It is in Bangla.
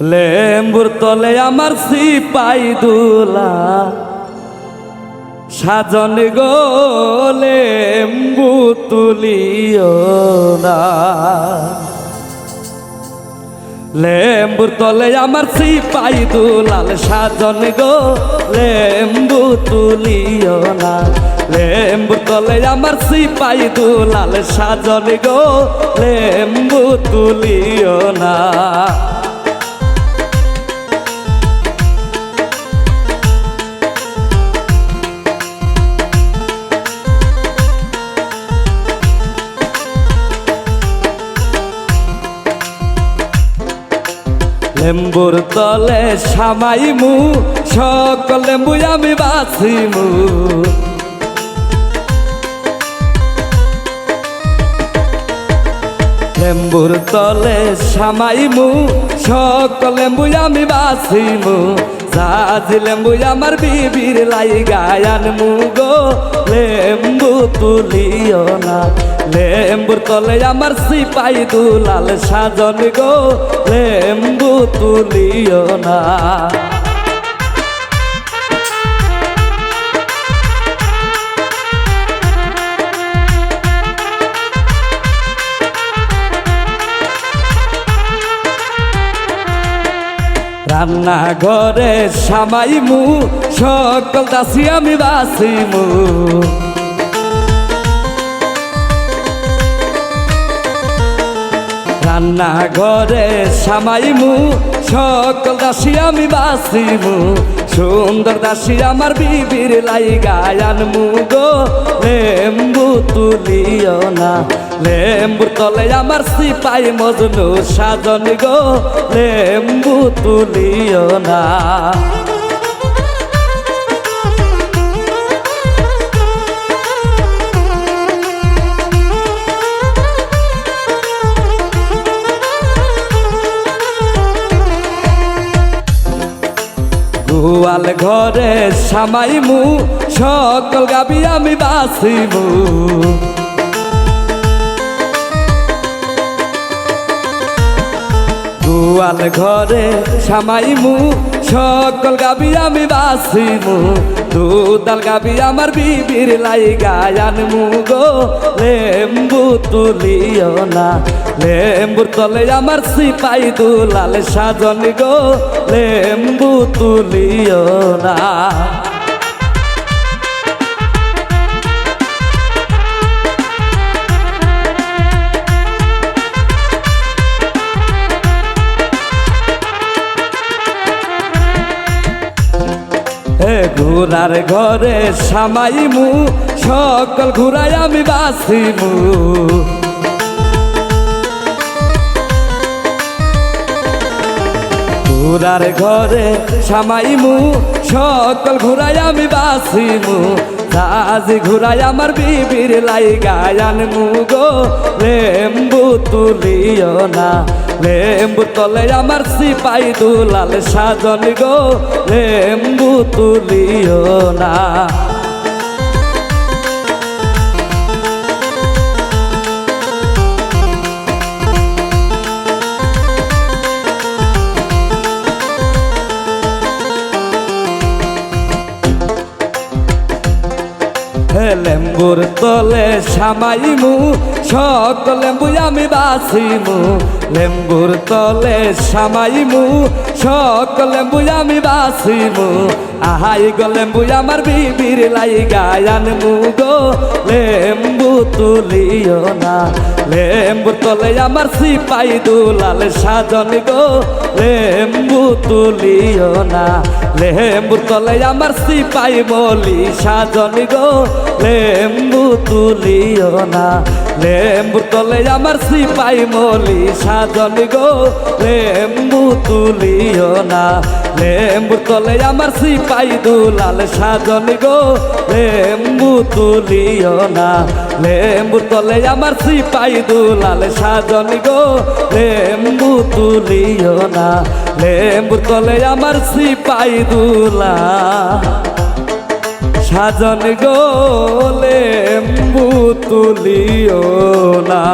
লেম্বুর তলে আমার সিপাই দুলা। সাজন গো লেম্বু তুলিও না। লেম্বুর তলে আমার সিপাই দুলাল, সাজন গো লেম্বু তুলিও না। লেম্বুর তলে আমার সিপাই দুলাল, সাজন গো লেম্বু তুলিও না। লেম্বুর তলে সামাইমু, সকল লেম্বু আমি বাছিমু লেম্বুর তলে সামাইমু, সকল লেম্বু আমি বাছিমু সাজ লেম্বু আমার বিবির লাই গায়ান মুগো লেম্বু তুলিও না, লেম্বুর তলে আমার সিপাই দুলাল সাজন গো। লেম্বু তুলিও না। রান্না ঘরে সামাইমু সকল দাসি আমি বাসিমু। রান্না ঘরে সামাইমু, সকল দাসী আমি বাসিমু সুন্দর দাসী আমার বিবির লাই গায়ান মুগো লেম্বু তুলিও না, লেম্বুর তলে আমার সিপাই মজনু সাজন গো। লেম্বু তুলিও না। ঘরে সামাইমু সকল গাবি আমি বাসিমু গোয়াল ঘরে সামাইমু সকল গাবি আমি বাসিমু দুদাল গাবি আমার বিবির লাই গায়ান মুগো লেম্বু তুলিও না। লেম্বুর তলে আমার সিপাই দুলাল সাজন গো। লেম্বু তুলিও না। ঘোড়ার ঘরে সামাইমু, সকল ঘুরাই আমি বাসিমু ঘোড়ার ঘরে সামাইমু, সকল ঘুরাই আমি বাসিমু সাজি ঘুরাই আমার বিবির লাই গায়ান মুগো লেম্বু তুলিও না। লেম্বু তলে আমার সিপাই দুলাল সাজন গো, লেম্বু তুলিও না। লেম্বুর তলে সামাইমু, সকল আমি বাসিমু লেম্বুর তলে সামাইমু, সকল লেম্বু আমি বাসিমু আহাই গো লেম্বু আমার বিবির লাই গায়ান মুগো লেম্বু তুলিও না, লেম্বুর তলে আমার সিপাই দুলাল সাজন গো। লেম্বু তুলিও না, লেম্বুর তলে আমার সিপাই মলি সাজন গো। লেম্বু তুলিও না লেম্বুর তলে আমার সিপাই মলি, সাজন গো, লেম্বু তুলিও না। লেম্বুর তলে আমার সিপাই দুলাল, সাজন গো, লেম্বু তুলিও না। লেম্বুর তলে আমার সিপাই দুলাল, সাজন গো, লেম্বু তুলিও না। লেম্বুর তলে আমার সিপাই দুলা সাজন গোলে তুলিও না।